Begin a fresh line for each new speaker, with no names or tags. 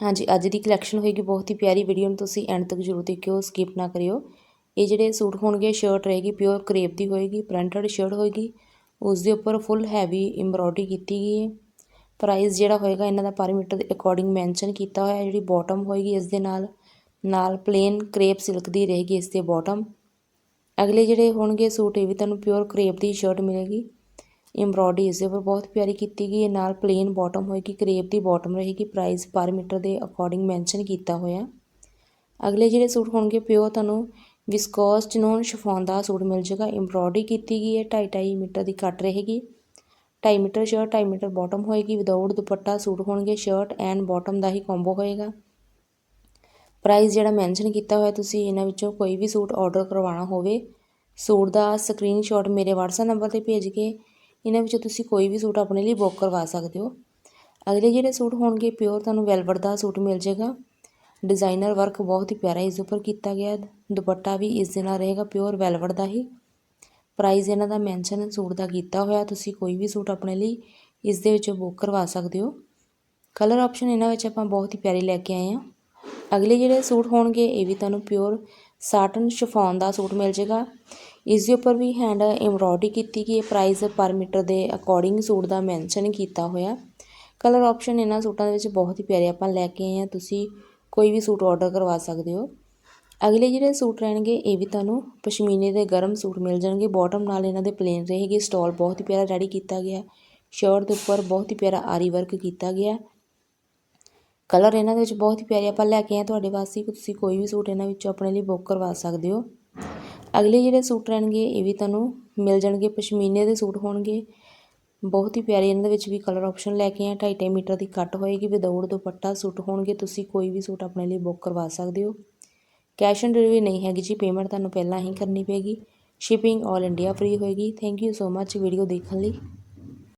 ਹਾਂਜੀ, ਅੱਜ ਦੀ ਕਲੈਕਸ਼ਨ ਹੋਏਗੀ ਬਹੁਤ ਹੀ ਪਿਆਰੀ ਵੀਡੀਓ ਨੂੰ ਤੁਸੀਂ ਐਂਡ ਤੱਕ ਜ਼ਰੂਰ ਦੇਖਿਓ ਸਕਿਪ ਨਾ ਕਰਿਓ। ਇਹ ਜਿਹੜੇ ਸੂਟ ਹੋਣਗੇ ਸ਼ਰਟ ਰਹੇਗੀ ਪਿਓਰ ਕਰੇਪ ਦੀ ਹੋਏਗੀ ਪ੍ਰਿੰਟਡ ਸ਼ਰਟ ਹੋਏਗੀ। ਉਸ ਦੇ ਉੱਪਰ ਫੁੱਲ ਹੈਵੀ ਐਮਬ੍ਰੋਇਡਰੀ ਕੀਤੀ ਗਈ ਹੈ। ਪ੍ਰਾਈਸ ਜਿਹੜਾ ਹੋਏਗਾ, ਇਹਨਾਂ ਦਾ ਪਰ ਮੀਟਰ ਦੇ ਅਕੋਰਡਿੰਗ ਮੈਂਸ਼ਨ ਕੀਤਾ ਹੋਇਆ ਜਿਹੜੀ ਬਾਟਮ ਹੋਏਗੀ ਇਸ ਦੇ ਨਾਲ। ਨਾਲ ਪਲੇਨ ਕਰੇਪ ਸਿਲਕ ਦੀ ਰਹੇਗੀ ਇਸ ਦੇ ਬਾਟਮ ਅਗਲੇ ਜਿਹੜੇ ਹੋਣਗੇ ਸੂਟ, ਇਹ ਵੀ ਤੁਹਾਨੂੰ ਪਿਓਰ ਕਰੇਪ ਦੀ ਸ਼ਰਟ ਮਿਲੇਗੀ। ਐਮਬ੍ਰੋਇਡਰੀ ਇਸ ਦੇ ਉੱਪਰ ਬਹੁਤ ਪਿਆਰੀ ਕੀਤੀ ਗਈ। ਹੈ ਨਾਲ ਪਲੇਨ ਬਾਟਮ ਹੋਏਗੀ। ਕਰੇਪ ਦੀ ਬਾਟਮ ਰਹੇਗੀ। ਪ੍ਰਾਈਸ ਪਰ ਮੀਟਰ ਦੇ ਅਕੋਰਡਿੰਗ ਮੈਂਸ਼ਨ ਕੀਤਾ ਹੋਇਆ। ਅਗਲੇ ਜਿਹੜੇ ਸੂਟ ਹੋਣਗੇ ਪਿਓ ਤੁਹਾਨੂੰ ਵਿਸਕੋਸ ਚਨੋਨ ਸ਼ਿਫੋਨ ਦਾ ਸੂਟ ਮਿਲ ਜਾਏਗਾ। ਐਮਬ੍ਰੋਇਡਰੀ ਕੀਤੀ ਗਈ ਹੈ। 2.5 ਮੀਟਰ ਦੀ ਕੱਟ ਰਹੇਗੀ। 2.5 ਮੀਟਰ ਸ਼ਰਟ 2.5 ਮੀਟਰ ਬਾਟਮ ਹੋਏਗੀ। ਵਿਦਆਊਟ ਦੁਪੱਟਾ ਸੂਟ ਹੋਣਗੇ। ਸ਼ਰਟ ਐਂਡ ਬਾਟਮ ਦਾ ਹੀ ਕੰਬੋ ਹੋਏਗਾ। ਪ੍ਰਾਈਸ ਜਿਹੜਾ ਮੈਂਸ਼ਨ ਕੀਤਾ ਹੋਇਆ, ਤੁਸੀਂ ਇਹਨਾਂ ਵਿੱਚੋਂ ਕੋਈ ਵੀ ਸੂਟ ਆਰਡਰ ਕਰਵਾਉਣਾ ਹੋਵੇ, ਸੂਟ ਦਾ ਸਕਰੀਨਸ਼ਾਟ ਮੇਰੇ WhatsApp ਨੰਬਰ ਤੇ ਭੇਜ ਕੇ ਇਹਨਾਂ ਵਿੱਚੋਂ ਤੁਸੀਂ ਕੋਈ ਵੀ ਸੂਟ ਆਪਣੇ ਲਈ ਬੁੱਕ ਕਰਵਾ ਸਕਦੇ ਹੋ। ਅਗਲੇ ਜਿਹੜੇ ਸੂਟ ਹੋਣਗੇ ਪਿਓਰ ਤੁਹਾਨੂੰ ਵੈਲਵਟ ਦਾ ਸੂਟ ਮਿਲ ਜਾਏਗਾ। ਡਿਜ਼ਾਈਨਰ ਵਰਕ ਬਹੁਤ ਹੀ ਪਿਆਰਾ ਇਸ ਉੱਪਰ ਕੀਤਾ ਗਿਆ। ਦੁਪੱਟਾ ਵੀ ਇਸ ਦੇ ਨਾਲ ਰਹੇਗਾ ਪਿਓਰ ਵੈਲਵਟ ਦਾ ਹੀ। ਪ੍ਰਾਈਸ ਇਹਨਾਂ ਦਾ ਮੈਂਸ਼ਨ ਸੂਟ ਦਾ ਕੀਤਾ ਹੋਇਆ। ਤੁਸੀਂ ਕੋਈ ਵੀ ਸੂਟ ਆਪਣੇ ਲਈ ਇਸ ਦੇ ਵਿੱਚੋਂ ਬੁੱਕ ਕਰਵਾ ਸਕਦੇ ਹੋ। ਕਲਰ ਆਪਸ਼ਨ ਇਹਨਾਂ ਵਿੱਚ ਆਪਾਂ ਬਹੁਤ ਹੀ ਪਿਆਰੇ ਲੈ ਕੇ ਆਏ ਹਾਂ। ਅਗਲੇ ਜਿਹੜੇ ਸੂਟ ਹੋਣਗੇ ਇਹ ਵੀ ਤੁਹਾਨੂੰ ਪਿਓਰ ਸਾਟਨ ਸ਼ਿਫੋਨ ਦਾ ਸੂਟ ਮਿਲ ਜਾਏਗਾ ਇਸ ਦੇ ਉੱਪਰ ਵੀ ਹੈਂਡ ਐਮਬ੍ਰੋਇਡਰੀ ਕੀਤੀ ਗਈ ਹੈ। ਪ੍ਰਾਈਸ ਪਰ ਮੀਟਰ ਦੇ ਅਕੋਰਡਿੰਗ ਸੂਟ ਦਾ ਮੈਂਸ਼ਨ ਕੀਤਾ ਹੋਇਆ। ਕਲਰ ਆਪਸ਼ਨ ਇਹਨਾਂ ਸੂਟਾਂ ਦੇ ਵਿੱਚ ਬਹੁਤ ਹੀ ਪਿਆਰੇ ਆਪਾਂ ਲੈ ਕੇ ਆਏ ਹਾਂ। ਤੁਸੀਂ ਕੋਈ ਵੀ ਸੂਟ ਆਰਡਰ ਕਰਵਾ ਸਕਦੇ ਹੋ। ਅਗਲੇ ਜਿਹੜੇ ਸੂਟ ਰਹਿਣਗੇ, ਇਹ ਵੀ ਤੁਹਾਨੂੰ ਪਸ਼ਮੀਨੇ ਦੇ ਗਰਮ ਸੂਟ ਮਿਲ ਜਾਣਗੇ। ਬਾਟਮ ਨਾਲ ਇਹਨਾਂ ਦੇ ਪਲੇਨ ਰਹੇਗੀ। ਸਟਾਲ ਬਹੁਤ ਹੀ ਪਿਆਰਾ ਰੈਡੀ ਕੀਤਾ ਗਿਆ। ਸ਼ਰਟ ਦੇ ਉੱਪਰ ਬਹੁਤ ਹੀ ਪਿਆਰਾ ਆਰੀ ਵਰਕ ਕੀਤਾ ਗਿਆ। ਕਲਰ ਇਹਨਾਂ ਦੇ ਵਿੱਚ ਬਹੁਤ ਹੀ ਪਿਆਰੇ ਆਪਾਂ ਲੈ ਕੇ ਆਏ ਤੁਹਾਡੇ ਵਾਸਤੇ ਤੁਸੀਂ ਕੋਈ ਵੀ ਸੂਟ ਇਹਨਾਂ ਵਿੱਚੋਂ ਆਪਣੇ ਲਈ ਬੁੱਕ ਕਰਵਾ ਸਕਦੇ ਹੋ। ਅਗਲੇ ਜਿਹੜੇ ਸੂਟ ਰਹਿਣਗੇ, ਇਹ ਵੀ ਤੁਹਾਨੂੰ ਮਿਲ ਜਾਣਗੇ। ਪਸ਼ਮੀਨੇ ਦੇ ਸੂਟ ਹੋਣਗੇ। ਬਹੁਤ ਹੀ ਪਿਆਰੇ ਇਹਨਾਂ ਦੇ ਵਿੱਚ ਵੀ ਕਲਰ ਆਪਸ਼ਨ ਲੈ ਕੇ ਆਏ 2.5 ਮੀਟਰ ਦੀ ਕੱਟ ਹੋਏਗੀ। ਵਿਦਆਊਟ ਦੁਪੱਟਾ ਸੂਟ ਹੋਣਗੇ। ਤੁਸੀਂ ਕੋਈ ਵੀ ਸੂਟ ਆਪਣੇ ਲਈ ਬੁੱਕ ਕਰਵਾ ਸਕਦੇ ਹੋ। ਕੈਸ਼ ਔਨ ਡਿਲੀਵਰੀ ਨਹੀਂ ਹੈਗੀ ਜੀ। ਪੇਮੈਂਟ ਤੁਹਾਨੂੰ ਪਹਿਲਾਂ ਹੀ ਕਰਨੀ ਪਏਗੀ। ਸ਼ਿਪਿੰਗ ਆਲ ਇੰਡੀਆ ਫ੍ਰੀ ਹੋਏਗੀ। Thank you so much video ਦੇਖਣ ਲਈ।